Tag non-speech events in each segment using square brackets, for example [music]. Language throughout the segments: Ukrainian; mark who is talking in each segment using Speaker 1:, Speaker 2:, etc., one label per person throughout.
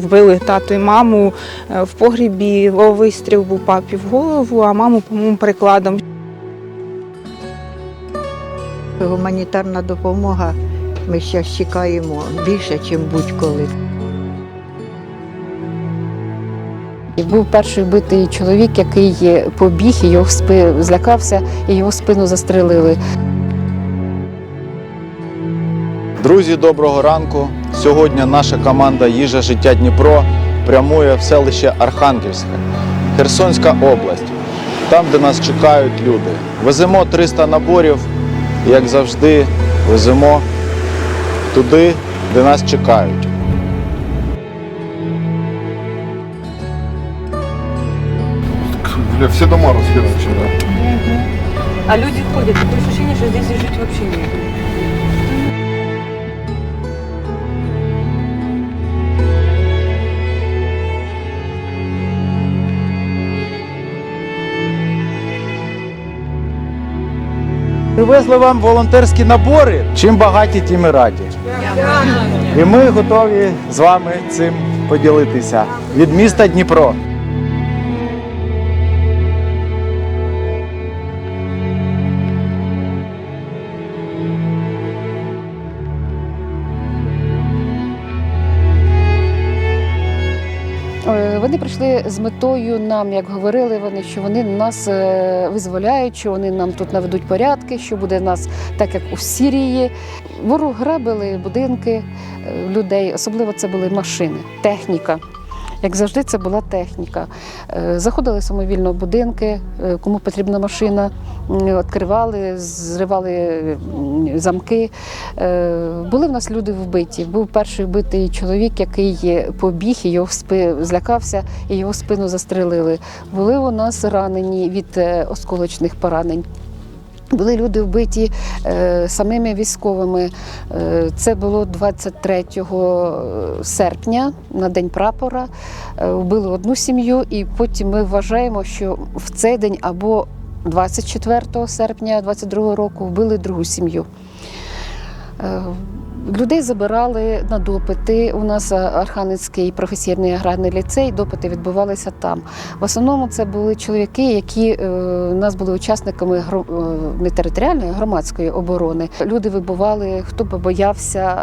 Speaker 1: Вбили тату і маму е, в погрібі, вистріл був папі в голову, а маму, по-моєму, прикладом.
Speaker 2: Гуманітарна допомога ми зараз чекаємо більше, ніж будь-коли.
Speaker 3: І був перший вбитий чоловік, який побіг, і його спи... злякався, і його спину застрелили.
Speaker 4: Друзі, доброго ранку. Сьогодні наша команда Їжа життя Дніпро прямує в селище Архангельське, Херсонська область, там, де нас чекають люди. Веземо 300 наборів, і, як завжди, веземо туди, де нас чекають.
Speaker 5: Бля, все дома расхерачены.
Speaker 6: А люди ходят, такое ощущение, что здесь жить вообще негде.
Speaker 4: Привезли вам волонтерські набори. Чим багаті, тим і раді. І ми готові з вами цим поділитися. Від міста Дніпро.
Speaker 3: Вони прийшли з метою нам, як говорили вони, що вони нас е, визволяють, що вони нам тут наведуть порядки, що буде нас так, як у Сірії. Ворог грабили будинки е, людей, особливо це були машини, техніка. Як завжди, це була техніка. Е, Заходили самовільно в будинки, е, кому потрібна машина, відкривали, зривали замки. Е, Були в нас люди вбиті. Був перший вбитий чоловік, який побіг, і його спи... злякався, і його спину застрелили. Були у нас ранені від осколочних поранень. Були люди вбиті е, самими військовими. Е, це було 23 серпня на День прапора. Е, вбили одну сім'ю, і потім ми вважаємо, що в цей день або 24 серпня 22 року вбили другу сім'ю. Е, Людей забирали на допити. У нас е, Архангельський професійний аграрний ліцей, допити відбувалися там. В основному це були чоловіки, які е, у нас були учасниками е, не територіальної, а громадської оборони. Люди вибували, хто боявся,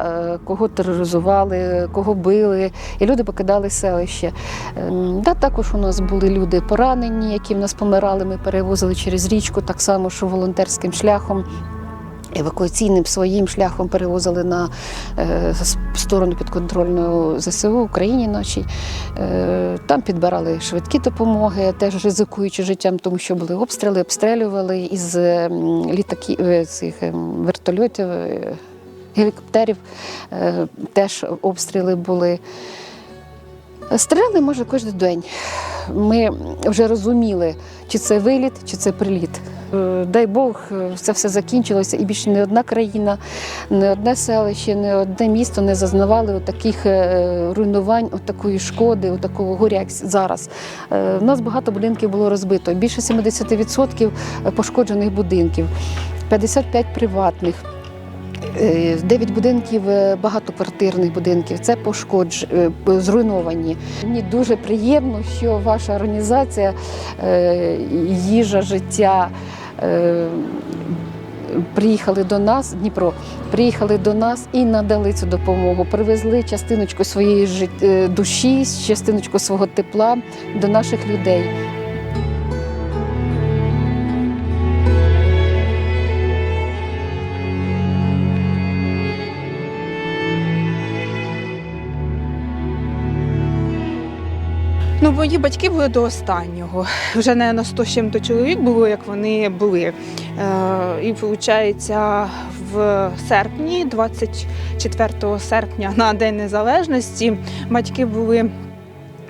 Speaker 3: кого тероризували, кого били, і люди покидали селище. Да, також у нас були люди поранені, які в нас помирали. Ми перевозили через річку, так само, що волонтерським шляхом. Евакуаційним своїм шляхом перевозили на е, сторону підконтрольної ЗСУ Україні нашій. Е, там підбирали швидкі допомоги, теж ризикуючи життям, тому що були обстріли, обстрілювали із літаків е, цих ем, вертольотів, гелікоптерів. Теж обстріли були. Стріляли майже кожен день. Ми вже розуміли, чи це виліт, чи це приліт. Е, Дай Бог, е, це все закінчилося, і більше не одна країна, не одне селище, не одне місто не зазнавали таких руйнувань, от такої шкоди, такого горя, як зараз. Е, У нас багато будинків було розбито, більше 70% пошкоджених будинків, 55 приватних. Е, Дев'ять будинків е, багатоквартирних будинків. Це пошкодж е, зруйновані. Мені дуже приємно, що ваша організація е, їжа життя. Е, Приїхали до нас, Дніпро, приїхали до нас і надали цю допомогу. Привезли частиночку своєї е, душі, частиночку свого тепла до наших людей.
Speaker 1: Ну, мої батьки були до останнього. Вже не на 100 з чим-то чоловік було, як вони були. Е, і виходить, в серпні, 24 серпня, на День Незалежності, батьки були.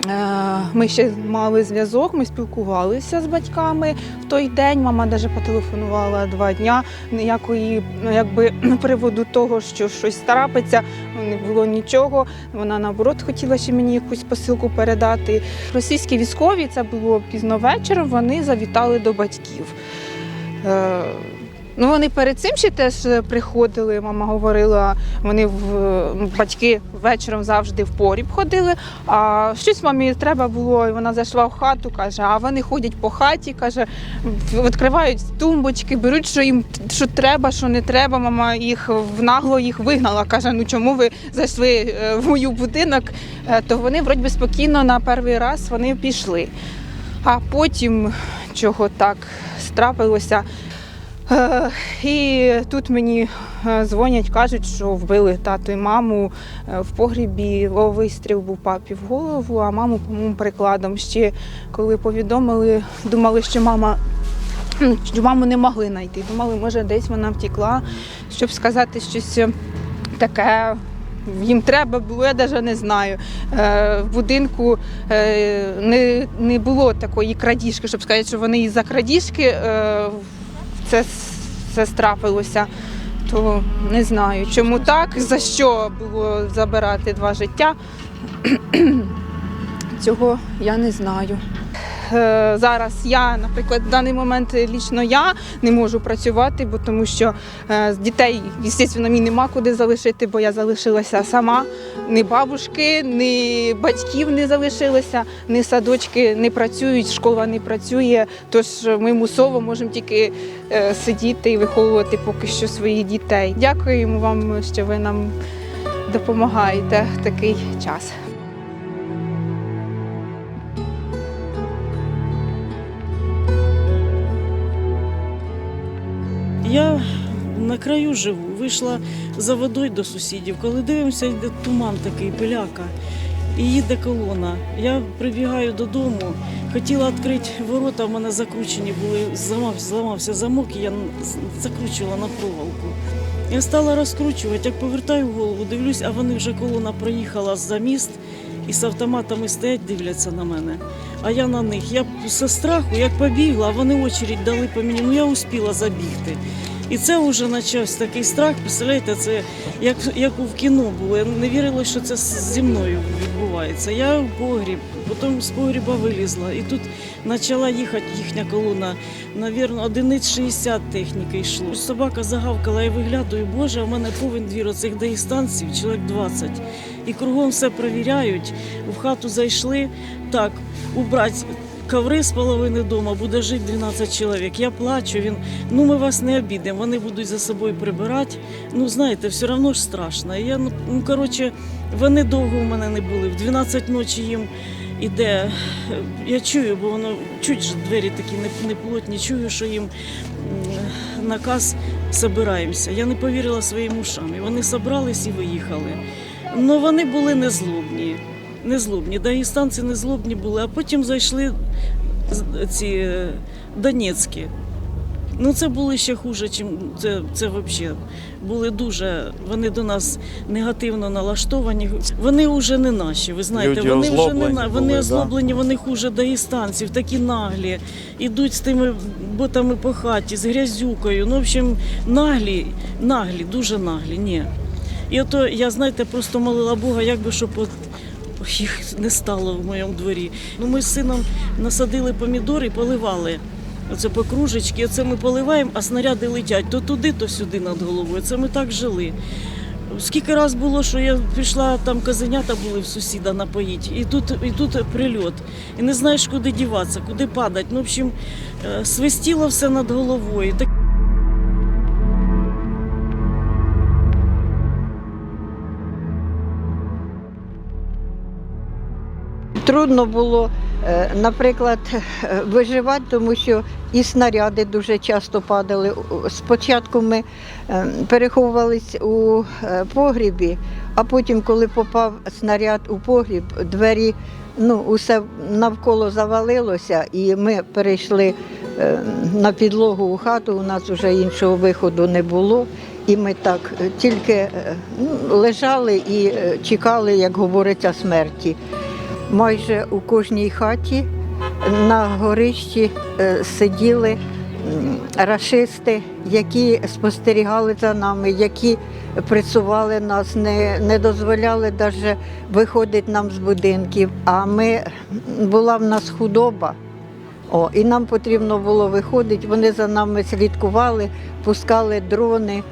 Speaker 1: Е, Ми ще мали зв'язок, ми спілкувалися з батьками в той день. Мама навіть потелефонувала два дня. Ніякої ну, якби [clears throat] приводу того, що щось трапиться, не було нічого. Вона наоборот хотіла ще мені якусь посилку передати. Російські військові це було пізно вечором. Вони завітали до батьків. Ну, вони перед цим ще теж е, приходили. Мама говорила, вони в батьки вечором завжди в поріб ходили. А щось мамі треба було, і вона зайшла в хату, каже, а вони ходять по хаті, каже, відкривають тумбочки, беруть, що їм що треба, що не треба. Мама їх нагло їх вигнала. Каже, ну чому ви зайшли е, в мою будинок? Е, То вони вроді би спокійно на перший раз вони пішли. А потім чого так страпилося. Е, І тут мені е, дзвонять, кажуть, що вбили тату і маму е, в погрібі. Вистріл був папі в голову, а маму, по-моєму, прикладом. Ще коли повідомили, думали, що мама. ну, Маму не могли знайти. Думали, може, десь вона втекла, щоб сказати щось таке. Їм треба було, я навіть не знаю. В будинку не, не було такої крадіжки, щоб сказати, що вони із-за крадіжки е, це, це страпилося. То не знаю, чому так, за що було забирати два життя. [clears throat] Цього я не знаю. Е, Зараз я, наприклад, в даний момент лічно я не можу працювати, бо тому що е, дітей, звісно, мені нема куди залишити, бо я залишилася сама. Ні бабушки, ні батьків не залишилося, ні садочки не працюють, школа не працює. Тож ми мусово можемо тільки е, сидіти і виховувати поки що своїх дітей. Дякуємо вам, що ви нам допомагаєте в такий час.
Speaker 7: Я на краю живу, вийшла за водою до сусідів. Коли дивимося, йде туман такий, пиляка, і їде колона. Я прибігаю додому, хотіла відкрити ворота, в мене закручені були, зламав, зламався замок, і я закручувала на проволоку. Я стала розкручувати, як повертаю голову, дивлюсь, а вони вже колона проїхала за міст і з автоматами стоять, дивляться на мене. А я на них. Я зі страху, як побігла, а вони очередь дали по мені, ну я успіла забігти. І це вже почався такий страх. Представляєте, це як, як в кіно було. Я не вірила, що це зі мною відбувається. Я в погріб, потім з погріба вилізла. І тут почала їхати їхня колона. Навірно, одиниць 60 техніки йшло. Собака загавкала, я виглядаю, боже, у мене повен двір оцих дистанцій, чоловік 20. І кругом все перевіряють. В хату зайшли. Так, убрати коври з половини дома, буде жити 12 чоловік. Я плачу, він, ну ми вас не обідемо, вони будуть за собою прибирати. Ну, знаєте, все одно ж страшно. Я, ну, ну, коротше, вони довго у мене не були. В 12 ночі їм іде. Я чую, бо воно чуть же двері такі не- неплотні, чую, що їм наказ собираємося. Я не повірила своїм ушам. І вони собрались і виїхали. Ну вони були незлобні. Незлобні. Дагестанці незлобні були, а потім зайшли ці е, Донецькі. Ну, це були ще хуже, чим це, це взагалі. Були дуже, вони до нас негативно налаштовані. Вони вже не наші, ви знаєте,
Speaker 4: Люди
Speaker 7: вони вже не на
Speaker 4: були,
Speaker 7: вони
Speaker 4: да?
Speaker 7: озлоблені, вони хуже дагестанців, такі наглі. Ідуть з тими ботами по хаті, з грязюкою. Ну, в общем, наглі, наглі, дуже наглі. Ні. І ото я, знаєте, просто молила Бога, як би щоб от їх не стало в моєму дворі. Ну, ми з сином насадили помідори і поливали. Оце по кружечки, оце ми поливаємо, а снаряди летять то туди, то сюди над головою. Це ми так жили. Скільки раз було, що я пішла, там казенята були в сусіда напоїть, і тут, і тут прильот. І не знаєш, куди діватися, куди падати. Ну, в общем, е, свистіло все над головою.
Speaker 2: Трудно було, е, наприклад, е, виживати, тому що і снаряди дуже часто падали. Спочатку ми е, переховувались у погрібі, а потім, коли попав снаряд у погріб, двері, ну, усе навколо завалилося, і ми перейшли на підлогу у хату. У нас вже іншого виходу не було. І ми так тільки ну, лежали і чекали, як говориться, смерті. Майже у кожній хаті на горищі е, сиділи м, рашисти, які спостерігали за нами, які пресували нас, не, не дозволяли навіть виходити нам з будинків. А ми була в нас худоба. О, і нам потрібно було виходити. Вони за нами слідкували, пускали дрони.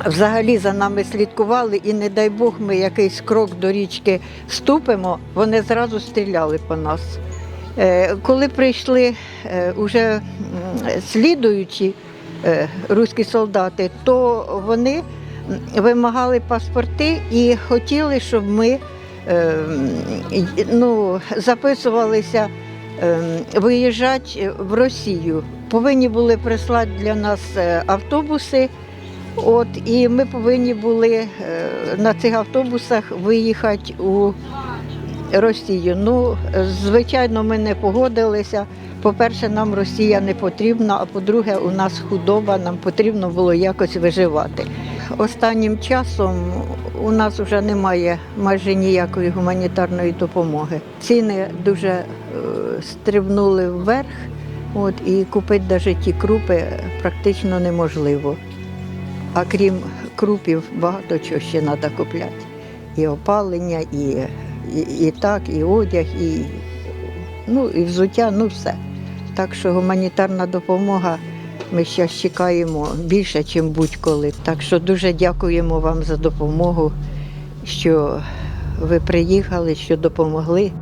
Speaker 2: Взагалі за нами слідкували, і не дай Бог, ми якийсь крок до річки ступимо, вони зразу стріляли по нас. Е, Коли прийшли е, уже м, слідуючі е, руські солдати, то вони вимагали паспорти і хотіли, щоб ми е, ну, записувалися е, виїжджати в Росію. Повинні були прислати для нас е, автобуси. От, і ми повинні були е, на цих автобусах виїхати у Росію. Ну, звичайно, ми не погодилися. По-перше, нам Росія не потрібна, а по-друге, у нас худоба, нам потрібно було якось виживати. Останнім часом у нас вже немає майже ніякої гуманітарної допомоги. Ціни дуже е, стрибнули вверх, от, і купити навіть ті крупи практично неможливо. А крім крупів, багато чого ще треба купляти. І опалення, і, і, і так, і одяг, і, ну, і взуття, ну все. Так що гуманітарна допомога ми зараз чекаємо більше, ніж будь-коли. Так що дуже дякуємо вам за допомогу, що ви приїхали, що допомогли.